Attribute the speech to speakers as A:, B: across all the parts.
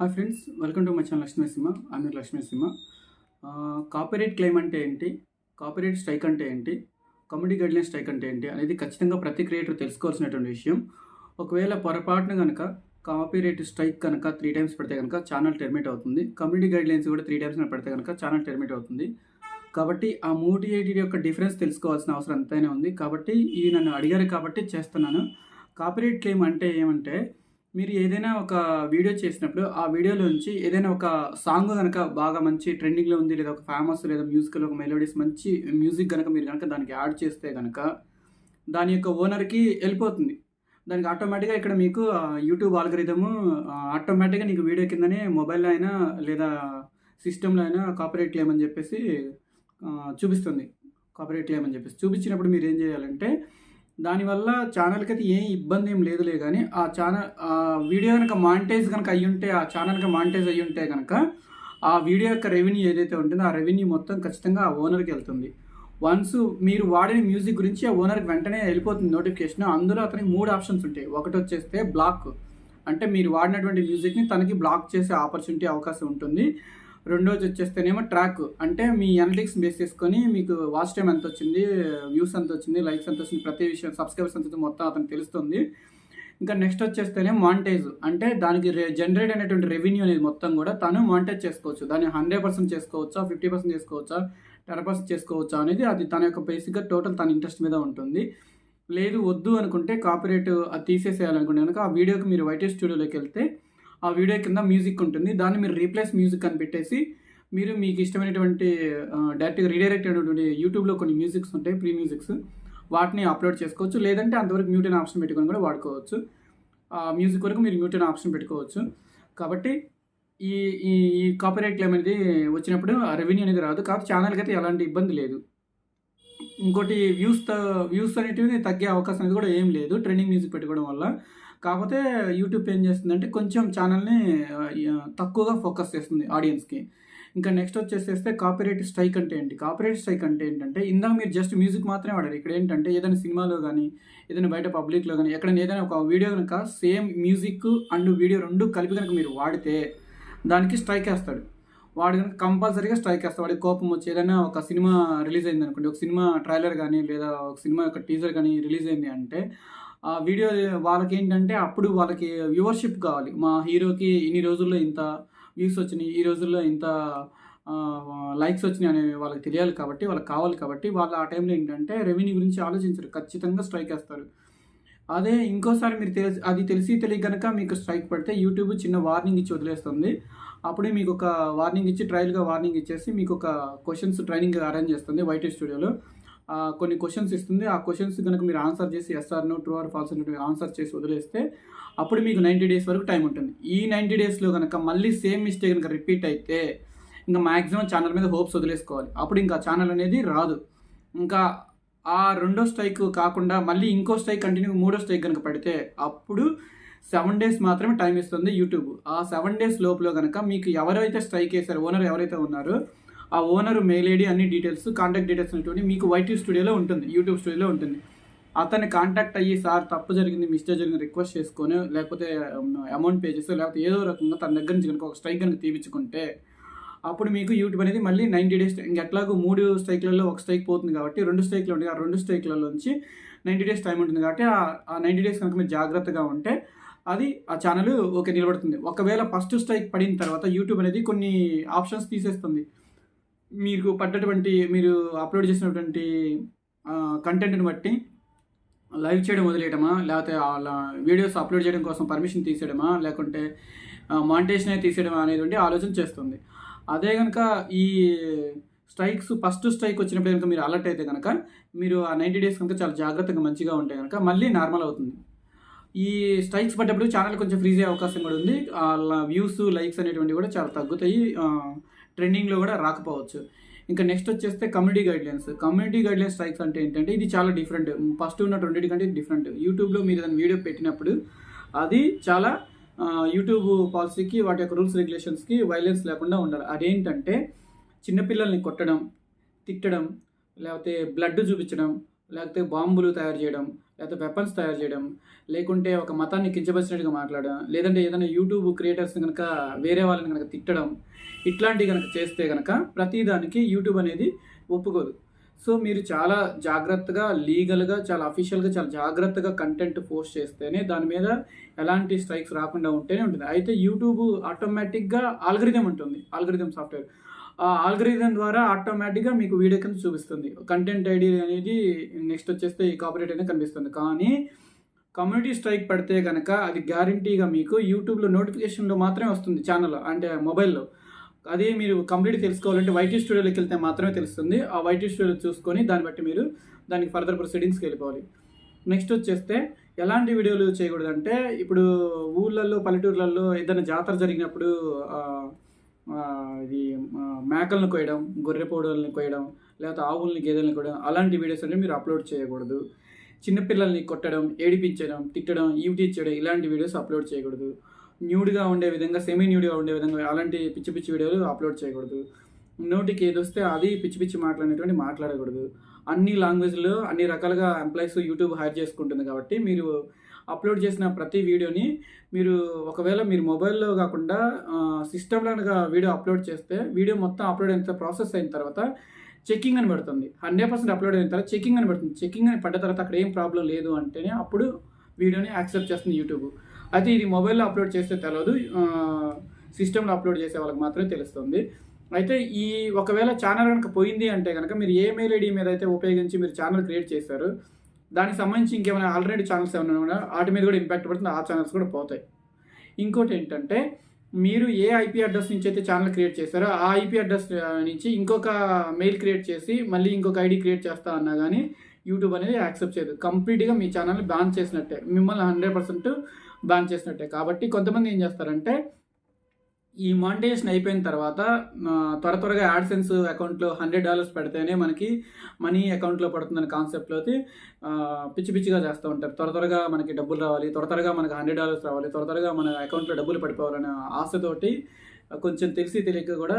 A: Hi friends welcome to my channel Lakshmi Simha ఆమె Lakshmi copyright claim అంటే ఏంటి? Copyright strike అంటే ఏంటి? కమ్యూనిటీ గైడ్లైన్ స్ట్రైక్ అంటే ఏంటి? అనేది ఖచ్చితంగా ప్రతి క్రియేటర్ తెలుసుకోవాల్సినటువంటి విషయం. ఒకవేళ పొరపాటున కనుక కాపీరైట్ స్ట్రైక్ కనుక త్రీ టైమ్స్ పెడితే కనుక ఛానల్ టెర్మినేట్ అవుతుంది. కమ్యూనిటీ గైడ్లైన్స్ కూడా త్రీ టైమ్స్ పెడితే కనుక ఛానల్ టెర్మినేట్ అవుతుంది. కాబట్టి ఆ మూడు ఎయిటీ యొక్క డిఫరెన్స్ తెలుసుకోవాల్సిన అవసరం ఎంతైనా ఉంది. కాబట్టి ఇది నన్ను అడిగారు కాబట్టి చేస్తున్నాను. కాపీరైట్ క్లెయిమ్ అంటే ఏమంటే మీరు ఏదైనా ఒక వీడియో చేసినప్పుడు ఆ వీడియోలోంచి ఏదైనా ఒక సాంగ్ కనుక బాగా మంచి ట్రెండింగ్లో ఉంది లేదా ఒక ఫేమస్ లేదా మ్యూజికల్ ఒక మెలోడీస్ మంచి మ్యూజిక్ కనుక మీరు కనుక దానికి యాడ్ చేస్తే కనుక దాని యొక్క ఓనర్కి వెళ్ళిపోతుంది దానికి ఆటోమేటిక్గా ఇక్కడ మీకు యూట్యూబ్ ఆల్గరిథము ఆటోమేటిక్గా నీకు వీడియో కిందనే మొబైల్లో అయినా లేదా సిస్టంలో అయినా కాపరేట్ క్లెయిమ్ అని చెప్పేసి చూపిస్తుంది. కాపరేట్ క్లెయిమ్ అని చెప్పేసి చూపించినప్పుడు మీరు ఏం చేయాలంటే దానివల్ల ఛానల్కి అయితే ఏం ఇబ్బంది ఏం లేదులే కానీ ఆ ఛానల్ ఆ వీడియో కనుక మానిటైజ్ కనుక అయ్యి ఉంటే ఆ ఛానల్కి మానిటైజ్ అయ్యి ఉంటే కనుక ఆ వీడియో యొక్క రెవెన్యూ ఏదైతే ఉంటుందో ఆ రెవెన్యూ మొత్తం ఖచ్చితంగా ఆ ఓనర్కి వెళ్తుంది. వన్స్ మీరు వాడిన మ్యూజిక్ గురించి ఆ ఓనర్కి వెంటనే వెళ్ళిపోతుంది నోటిఫికేషన్. అందులో అతనికి మూడు ఆప్షన్స్ ఉంటాయి. ఒకటి వచ్చేస్తే బ్లాక్. అంటే మీరు వాడినటువంటి మ్యూజిక్ని తనకి బ్లాక్ చేసే ఆపర్చునిటీ అవకాశం ఉంటుంది. రెండోది వచ్చేస్తేనేమో ట్రాక్. అంటే మీ అనలిటిక్స్ బేస్ చేసుకొని మీకు వాచ్ టైం ఎంత వచ్చింది వ్యూస్ ఎంత వచ్చింది లైక్స్ ఎంత వచ్చింది ప్రతి విషయం సబ్స్క్రైబర్స్ ఎంత వచ్చింది మొత్తం అతను తెలుస్తుంది. ఇంకా నెక్స్ట్ వచ్చేస్తేనే మానిటైజ్ అంటే దానికి జనరేట్ అయినటువంటి రెవెన్యూ అనేది మొత్తం కూడా తను మానిటైజ్ చేసుకోవచ్చు. దాన్ని హండ్రెడ్ పర్సెంట్ చేసుకోవచ్చా ఫిఫ్టీ పర్సెంట్ చేసుకోవచ్చా టెన్ పర్సెంట్ చేసుకోవచ్చా అనేది అది తన యొక్క బేసిక్గా టోటల్ తన ఇంట్రెస్ట్ మీద ఉంటుంది. లేదు వద్దు అనుకుంటే కాపీరేట్ అది తీసేసేయాలనుకుంటే కనుక ఆ వీడియోకి మీరు వైటే స్టూడియోలోకి వెళ్తే ఆ వీడియో కింద మ్యూజిక్ ఉంటుంది. దాన్ని మీరు రీప్లేస్ మ్యూజిక్ అని పెట్టేసి మీరు మీకు ఇష్టమైనటువంటి డైరెక్ట్గా రీడైరెక్ట్ అయినటువంటి యూట్యూబ్లో కొన్ని మ్యూజిక్స్ ఉంటాయి ప్రీ మ్యూజిక్స్ వాటిని అప్లోడ్ చేసుకోవచ్చు. లేదంటే అంతవరకు మ్యూట్ అనే ఆప్షన్ పెట్టుకొని కూడా వాడుకోవచ్చు. ఆ మ్యూజిక్ వరకు మీరు మ్యూట్ అనే ఆప్షన్ పెట్టుకోవచ్చు. కాబట్టి ఈ ఈ ఈ కాపీరైట్ క్లెయిమ్ అనేది వచ్చినప్పుడు ఆ రెవెన్యూ అనేది రాదు. కాబట్టి ఛానల్కి అయితే ఎలాంటి ఇబ్బంది లేదు. ఇంకోటి వ్యూస్ వ్యూస్ అనేటివి తగ్గే అవకాశం అనేది కూడా ఏం లేదు. ట్రెండింగ్ మ్యూజిక్ పెట్టుకోవడం వల్ల. కాకపోతే యూట్యూబ్ ఏం చేస్తుందంటే కొంచెం ఛానల్ని తక్కువగా ఫోకస్ చేస్తుంది ఆడియన్స్కి ఇంకా నెక్స్ట్ వచ్చేసేస్తే కాపీరైట్ స్ట్రైక్ అంటే ఏంటి? కాపీరైట్ స్ట్రైక్ అంటే ఏంటంటే ఇందాక మీరు జస్ట్ మ్యూజిక్ మాత్రమే వాడారు ఇక్కడ ఏంటంటే ఏదైనా సినిమాలో కానీ ఏదైనా బయట పబ్లిక్లో కానీ ఎక్కడైనా ఏదైనా ఒక వీడియో కనుక సేమ్ మ్యూజిక్ అండ్ వీడియో రెండు కలిపి కనుక మీరు వాడితే దానికి స్ట్రైక్ వేస్తాడు. వాడు కనుక కంపల్సరీగా స్ట్రైక్ వేస్తాడు. వాడికి కోపం వచ్చి ఏదైనా ఒక సినిమా రిలీజ్ అయింది అనుకోండి ఒక సినిమా ట్రైలర్ కానీ లేదా ఒక సినిమా యొక్క టీజర్ కానీ రిలీజ్ అయింది అంటే వీడియో వాళ్ళకి ఏంటంటే అప్పుడు వాళ్ళకి వ్యూవర్షిప్ కావాలి. మా హీరోకి ఇన్ని రోజుల్లో ఇంత వ్యూస్ వచ్చినాయి ఈ రోజుల్లో ఇంత లైక్స్ వచ్చినాయి అనేవి వాళ్ళకి తెలియాలి కాబట్టి వాళ్ళకి కావాలి కాబట్టి వాళ్ళు ఆ టైంలో ఏంటంటే రెవెన్యూ గురించి ఆలోచించరు. ఖచ్చితంగా స్ట్రైక్ వేస్తారు. అదే ఇంకోసారి మీరు తెలిసి అది తెలిసి తెలియ కనుక మీకు స్ట్రైక్ పడితే యూట్యూబ్ చిన్న వార్నింగ్ ఇచ్చి వదిలేస్తుంది. అప్పుడే మీకు ఒక వార్నింగ్ ఇచ్చి ట్రయల్గా వార్నింగ్ ఇచ్చేసి మీకు ఒక క్వశ్చన్స్ ట్రైనింగ్ అరేంజ్ చేస్తుంది వైట్ స్టూడియోలో. కొన్ని క్వశ్చన్స్ ఇస్తుంది. ఆ క్వశ్చన్స్ కనుక మీరు ఆన్సర్ చేసి yes or no true or false అనేటువంటి ఆన్సర్ చేసి వదిలేస్తే అప్పుడు మీకు నైంటీ డేస్ వరకు టైం ఉంటుంది. ఈ నైంటీ డేస్లో కనుక మళ్ళీ సేమ్ మిస్టేక్ కనుక రిపీట్ అయితే ఇంకా మ్యాక్సిమం ఛానల్ మీద హోప్స్ వదిలేసుకోవాలి. అప్పుడు ఇంకా ఛానల్ అనేది రాదు. ఇంకా ఆ రెండో స్ట్రైక్ కాకుండా మళ్ళీ ఇంకో స్ట్రైక్ కంటిన్యూ మూడో స్ట్రైక్ కనుక పడితే అప్పుడు సెవెన్ డేస్ మాత్రమే టైం ఇస్తుంది యూట్యూబ్ ఆ సెవెన్ డేస్ లోపల కనుక మీకు ఎవరైతే స్ట్రైక్ చేశారో ఓనర్ ఎవరైతే ఉన్నారో ఆ ఓనర్ మెయిల్ ఐడి అన్ని డీటెయిల్స్ కాంటాక్ట్ డీటెయిల్స్ అనేటువంటి మీకు వైట్ స్టూడియోలో ఉంటుంది యూట్యూబ్ స్టూడియోలో ఉంటుంది. అతన్ని కాంటాక్ట్ అయ్యి సార్ తప్పు జరిగింది మిస్టేక్ జరిగింది రిక్వెస్ట్ చేసుకొని లేకపోతే అమౌంట్ పే చేస్తే లేకపోతే ఏదో రకంగా తన దగ్గర నుంచి కనుక ఒక స్ట్రైక్ కనుక తీపించుకుంటే అప్పుడు మీకు యూట్యూబ్ అనేది మళ్ళీ నైంటీ డేస్ ఇంకెట్లాగో మూడు స్ట్రైక్లలో ఒక స్ట్రైక్ పోతుంది కాబట్టి రెండు స్ట్రైక్లు ఉంటాయి ఆ రెండు స్ట్రైక్లలో నుంచి నైంటీ డేస్ టైం ఉంటుంది కాబట్టి ఆ- ఆ నైంటీ డేస్ కనుక మీరు జాగ్రత్తగా ఉంటే అది ఆ ఛానల్ ఓకే నిలబడుతుంది. ఒకవేళ ఫస్ట్ స్ట్రైక్ పడిన తర్వాత యూట్యూబ్ అనేది కొన్ని ఆప్షన్స్ తీసేస్తుంది. మీకు పడ్డటువంటి మీరు అప్లోడ్ చేసినటువంటి కంటెంట్ని బట్టి లైవ్ చేయడం వదిలేయడమా లేకపోతే వాళ్ళ వీడియోస్ అప్లోడ్ చేయడం కోసం పర్మిషన్ తీసేయడమా? లేకుంటే మానిటేషన్ అయితే తీసేయడమా అనేటువంటి ఆలోచన చేస్తుంది. అదే కనుక ఈ స్ట్రైక్స్ ఫస్ట్ స్ట్రైక్ వచ్చినప్పుడు కనుక మీరు అలర్ట్ అయితే కనుక మీరు ఆ నైంటీ డేస్ కనుక చాలా జాగ్రత్తగా మంచిగా ఉంటే కనుక మళ్ళీ నార్మల్ అవుతుంది. ఈ స్ట్రైక్స్ పడ్డప్పుడు ఛానల్ కొంచెం ఫ్రీజ్ అయ్యే అవకాశం కూడా ఉంది. వాళ్ళ వ్యూస్ లైక్స్ అనేటువంటివి కూడా చాలా తగ్గుతాయి. ట్రెండింగ్లో కూడా రాకపోవచ్చు. ఇంకా నెక్స్ట్ వచ్చేస్తే community guidelines. Community guidelines strikes అంటే ఏంటంటే ఇది చాలా డిఫరెంట్. ఫస్ట్ ఉన్న రెండింటి కంటే డిఫరెంట్. యూట్యూబ్లో మీరు ఏదైనా వీడియో పెట్టినప్పుడు అది చాలా యూట్యూబ్ పాలసీకి వాటి యొక్క రూల్స్ రెగ్యులేషన్స్కి వైలెన్స్ లేకుండా ఉండాలి. అదేంటంటే చిన్నపిల్లల్ని కొట్టడం తిట్టడం లేకపోతే బ్లడ్ చూపించడం లేకపోతే బాంబులు తయారు చేయడం లేకపోతే వెపన్స్ తయారు చేయడం లేకుంటే ఒక మతాన్ని కించపరిచినట్టుగా మాట్లాడడం లేదంటే ఏదైనా యూట్యూబ్ క్రియేటర్స్ని కనుక వేరే వాళ్ళని కనుక తిట్టడం ఇట్లాంటివి కనుక చేస్తే కనుక ప్రతిదానికి యూట్యూబ్ అనేది ఒప్పుకోదు. సో మీరు చాలా జాగ్రత్తగా లీగల్గా చాలా అఫీషియల్గా చాలా జాగ్రత్తగా కంటెంట్ పోస్ట్ చేస్తేనే దాని మీద ఎలాంటి స్ట్రైక్స్ రాకుండా ఉంటేనే ఉంటుంది. అయితే యూట్యూబ్ ఆటోమేటిక్గా ఆల్గరిథం ఉంటుంది. ఆల్గరిథం సాఫ్ట్వేర్ ఆల్గరిథం ద్వారా ఆటోమేటిక్గా మీకు వీడియో కింద చూపిస్తుంది. కంటెంట్ ఐడి అనేది నెక్స్ట్ వచ్చేస్తే ఈ కాపరేట్ అనేది కనిపిస్తుంది. కానీ కమ్యూనిటీ స్ట్రైక్ పడితే కనుక అది గ్యారంటీగా మీకు యూట్యూబ్లో నోటిఫికేషన్లో మాత్రమే వస్తుంది ఛానల్లో అంటే మొబైల్లో అదే మీరు కంప్లీట్ తెలుసుకోవాలంటే వైటీ స్టూడియోలోకి వెళ్తే మాత్రమే తెలుస్తుంది. ఆ వైటీ స్టూడియో చూసుకొని దాన్ని బట్టి మీరు దానికి ఫర్దర్ ప్రొసీడింగ్స్కి వెళ్ళిపోవాలి. నెక్స్ట్ వచ్చేస్తే ఎలాంటి వీడియోలు చేయకూడదంటే ఇప్పుడు ఊళ్ళల్లో పల్లెటూర్లలో ఏదైనా జాతర జరిగినప్పుడు ఇది మేకలను కోయడం గొర్రె పోడల్ని కోయడం లేకపోతే ఆవుల్ని గేదెలను కోయడం అలాంటి వీడియోస్ అనేవి మీరు అప్లోడ్ చేయకూడదు. చిన్నపిల్లల్ని కొట్టడం ఏడిపించడం తిట్టడం ఈవిటీ చేయడం ఇలాంటి వీడియోస్ అప్లోడ్ చేయకూడదు. న్యూడ్గా ఉండే విధంగా సెమీ న్యూడ్గా ఉండే విధంగా అలాంటి పిచ్చి పిచ్చి వీడియోలు అప్లోడ్ చేయకూడదు. నోటికి ఏది వస్తే అది పిచ్చి పిచ్చి మాట్లాడేటువంటి మాట్లాడకూడదు. అన్ని లాంగ్వేజ్లో అన్ని రకాలుగా ఎంప్లాయీస్ యూట్యూబ్ హైర్ చేసుకుంటుంది కాబట్టి మీరు అప్లోడ్ చేసిన ప్రతి వీడియోని మీరు ఒకవేళ మీరు మొబైల్లో కాకుండా సిస్టంలో వీడియో అప్లోడ్ చేస్తే వీడియో మొత్తం అప్లోడ్ అయిన ప్రాసెస్ అయిన తర్వాత చెకింగ్ అని పడుతుంది. హండ్రెడ్ పర్సెంట్ అప్లోడ్ అయిన తర్వాత చెకింగ్ అని పడుతుంది. చెకింగ్ అని పడ్డ తర్వాత అక్కడ ఏం ప్రాబ్లం లేదు అంటేనే అప్పుడు వీడియోని యాక్సెప్ట్ చేస్తుంది యూట్యూబ్ అయితే ఇది మొబైల్లో అప్లోడ్ చేస్తే తెలియదు సిస్టంలో అప్లోడ్ చేసే వాళ్ళకి మాత్రమే తెలుస్తుంది. అయితే ఈ ఒకవేళ ఛానల్ కనుక పోయింది అంటే కనుక మీరు ఏ మెయిల్ ఐడి మీద అయితే ఉపయోగించి మీరు ఛానల్ క్రియేట్ చేశారు దానికి సంబంధించి ఇంకేమైనా ఆల్రెడీ ఛానల్స్ ఏమైనా ఉన్నా వాటి మీద కూడా ఇంపాక్ట్ పడుతుంది. ఆ ఛానల్స్ కూడా పోతాయి. ఇంకోటి ఏంటంటే మీరు ఏ ఐపీ అడ్రస్ నుంచి అయితే ఛానల్ క్రియేట్ చేశారో ఆ ఐపీ అడ్రస్ నుంచి ఇంకొక మెయిల్ క్రియేట్ చేసి మళ్ళీ ఇంకొక ఐడి క్రియేట్ చేస్తా అన్నా కానీ యూట్యూబ్ అనేది యాక్సెప్ట్ చేయదు. కంప్లీట్గా మీ ఛానల్ని బ్యాన్ చేసినట్టే. మిమ్మల్ని హండ్రెడ్ పర్సెంట్ బ్యాన్ చేసినట్టే. కాబట్టి కొంతమంది ఏం చేస్తారంటే ఈ మానిటైజేషన్ అయిపోయిన తర్వాత త్వర త్వరగా యాడ్సెన్స్ అకౌంట్లో హండ్రెడ్ డాలర్స్ పెడితేనే మనకి మనీ అకౌంట్లో పడుతుందనే కాన్సెప్ట్లో పిచ్చి పిచ్చిగా చేస్తూ ఉంటారు. త్వర త్వరగా మనకి డబ్బులు రావాలి త్వర త్వరగా మనకి హండ్రెడ్ డాలర్స్ రావాలి త్వర త్వరగా మన అకౌంట్లో డబ్బులు పడిపోవాలనే ఆశతోటి కొంచెం తెలిసి తెలియక కూడా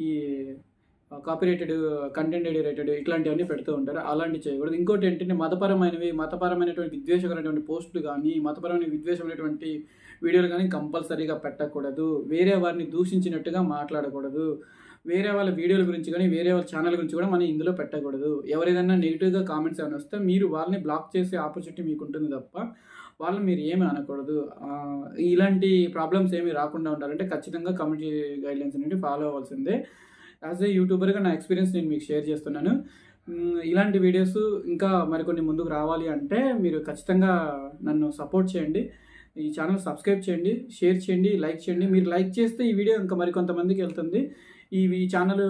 A: ఈ కాపీరేటెడ్ కంటెంట్ రేటెడ్ ఇట్లాంటివన్నీ పెడుతూ ఉంటారు. అలాంటివి చేయకూడదు. ఇంకోటి ఏంటంటే మతపరమైనవి మతపరమైనటువంటి విద్వేషకరమైనటువంటి పోస్టులు కానీ మతపరమైన విద్వేషమైనటువంటి వీడియోలు కానీ కంపల్సరీగా పెట్టకూడదు. వేరే వారిని దూషించినట్టుగా మాట్లాడకూడదు. వేరే వాళ్ళ వీడియోల గురించి కానీ వేరే వాళ్ళ ఛానల్ గురించి కూడా మనం ఇందులో పెట్టకూడదు. ఎవరైనా నెగిటివ్గా కామెంట్స్ ఏమైనా వస్తే మీరు వాళ్ళని బ్లాక్ చేసే ఆపర్చునిటీ మీకు ఉంటుంది తప్ప వాళ్ళని మీరు ఏమి అనకూడదు. ఇలాంటి ప్రాబ్లమ్స్ ఏమి రాకుండా ఉండాలంటే ఖచ్చితంగా కమ్యూనిటీ గైడ్లైన్స్ అనేవి ఫాలో అవ్వాల్సిందే. యాజ్ ఏ యూట్యూబర్గా నా ఎక్స్పీరియన్స్ నేను మీకు షేర్ చేస్తున్నాను. ఇలాంటి వీడియోస్ ఇంకా మరికొన్ని ముందుకు రావాలి అంటే మీరు ఖచ్చితంగా నన్ను సపోర్ట్ చేయండి. ఈ ఛానల్ సబ్స్క్రైబ్ చేయండి షేర్ చేయండి లైక్ చేయండి. మీరు లైక్ చేస్తే ఈ వీడియో ఇంకా మరికొంతమందికి వెళ్తుంది. ఈ ఈ ఛానల్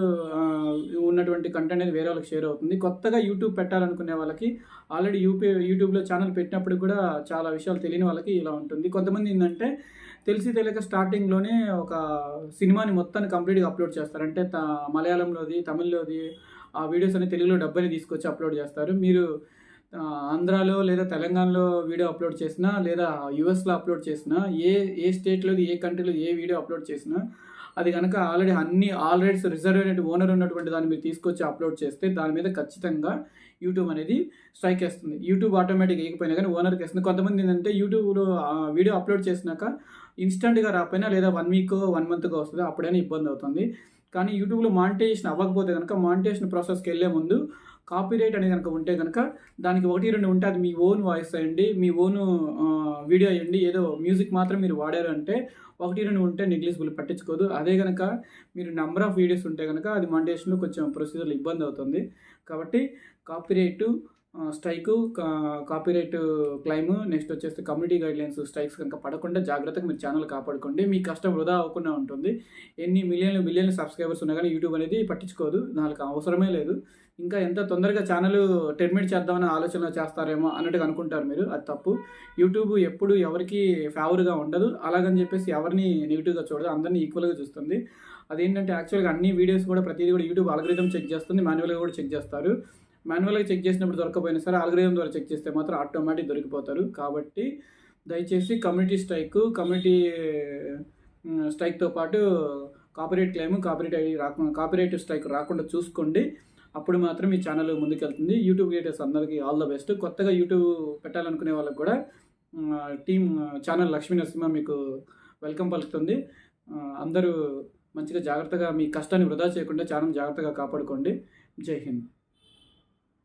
A: ఉన్నటువంటి కంటెంట్ అనేది వేరే వాళ్ళకి షేర్ అవుతుంది. కొత్తగా యూట్యూబ్ పెట్టాలనుకునే వాళ్ళకి ఆల్రెడీ యూపీ యూట్యూబ్లో ఛానల్ పెట్టినప్పుడు కూడా చాలా విషయాలు తెలియని వాళ్ళకి ఇలా ఉంటుంది. కొంతమంది ఏంటంటే తెలిసి తెలియక స్టార్టింగ్లోనే ఒక సినిమాని మొత్తాన్ని కంప్లీట్గా అప్లోడ్ చేస్తారు. అంటే త మలయాళంలోది తమిళ్ళోది ఆ వీడియోస్ అన్ని తెలుగులో డబ్బని తీసుకొచ్చి అప్లోడ్ చేస్తారు. మీరు ఆంధ్రాలో లేదా తెలంగాణలో వీడియో అప్లోడ్ చేసినా లేదా యూఎస్లో అప్లోడ్ చేసినా ఏ ఏ స్టేట్లోది ఏ కంట్రీలో ఏ వీడియో అప్లోడ్ చేసినా అది కనుక ఆల్రెడీ అన్ని ఆల్రెడీ రిజర్వ్ అయిన ఓనర్ ఉన్నటువంటి దాన్ని మీరు తీసుకొచ్చి అప్లోడ్ చేస్తే దాని మీద ఖచ్చితంగా యూట్యూబ్ అనేది స్ట్రైక్ వేస్తుంది యూట్యూబ్ ఆటోమేటిక్ వేయకపోయినా కానీ ఓనర్కి వేస్తుంది కొంతమంది ఏంటంటే యూట్యూబ్లో వీడియో అప్లోడ్ చేసినాక ఇన్స్టెంట్గా రాకపోయినా లేదా వన్ వీక్ వన్ మంత్గా వస్తుంది అప్పుడైనా ఇబ్బంది అవుతుంది. కానీ యూట్యూబ్లో మానిటైజేషన్ అవ్వకపోతే కనుక మానిటైజేషన్ ప్రాసెస్కి వెళ్ళే ముందు కాపీరైట్ అనేది కనుక ఉంటే కనుక దానికి ఒకటి రెండు ఉంటే అది మీ ఓన్ వాయిస్ అయ్యండి మీ ఓన్ వీడియో అయ్యండి. ఏదో మ్యూజిక్ మాత్రం మీరు వాడారు అంటే ఒకటి రెండు ఉంటే నెగ్లిజిబుల్ పట్టించుకోదు. అదే కనుక మీరు నెంబర్ ఆఫ్ వీడియోస్ ఉంటే కనుక అది మండేషన్లో కొంచెం ప్రొసీజర్లు ఇబ్బంది అవుతుంది. కాబట్టి copyright strike copyright claim next వచ్చేసి కమ్యూనిటీ గైడ్లైన్స్ స్ట్రైక్స్ కనుక పడకుండా జాగ్రత్తగా మీరు ఛానల్ కాపాడుకోండి. మీ కష్టం వృధా అవ్వకుండా ఉంటుంది. ఎన్ని మిలియన్లు మిలియన్లు సబ్స్క్రైబర్స్ ఉన్నా కానీ యూట్యూబ్ అనేది పట్టించుకోదు. దానికి అవసరమే లేదు. ఇంకా ఎంత తొందరగా ఛానల్ టెర్మినేట్ చేద్దామని ఆలోచన చేస్తారేమో అన్నట్టుగా అనుకుంటారు మీరు. అది తప్పు. యూట్యూబ్ ఎప్పుడు ఎవరికి ఫేవర్గా ఉండదు. అలాగని చెప్పేసి ఎవరిని నెగిటివ్గా చూడదు. అందరినీ ఈక్వల్గా చూస్తుంది. అదేంటంటే యాక్చువల్గా అన్ని వీడియోస్ కూడా ప్రతిదీ కూడా యూట్యూబ్ అలగ్రిథం చెక్ చేస్తుంది. మాన్యువల్గా కూడా చెక్ చేస్తారు. మాన్యువల్గా చెక్ చేసినప్పుడు దొరకపోయినా సరే ఆల్గరిథం ద్వారా చెక్ చేస్తే మాత్రం ఆటోమేటిక్ దొరికిపోతారు. కాబట్టి దయచేసి కమ్యూనిటీ స్ట్రైక్ కమ్యూనిటీ స్ట్రైక్తో పాటు కాపీరైట్ క్లెయిమ్ కాపీరైట్ ఐడి రాకుండా కాపీరైట్ స్ట్రైక్ రాకుండా చూసుకోండి. అప్పుడు మాత్రం మీ ఛానల్ ముందుకెళ్తుంది. యూట్యూబ్ క్రియేటర్స్ అందరికీ ఆల్ ద బెస్ట్ కొత్తగా యూట్యూబ్ పెట్టాలనుకునే వాళ్ళకి కూడా టీమ్ ఛానల్ లక్ష్మీ నరసింహ మీకు వెల్కమ్ పలుకుతుంది. అందరూ మంచిగా జాగ్రత్తగా మీ కష్టాన్ని వృధా చేయకుండా ఛానల్ జాగ్రత్తగా కాపాడుకోండి. జై హింద్.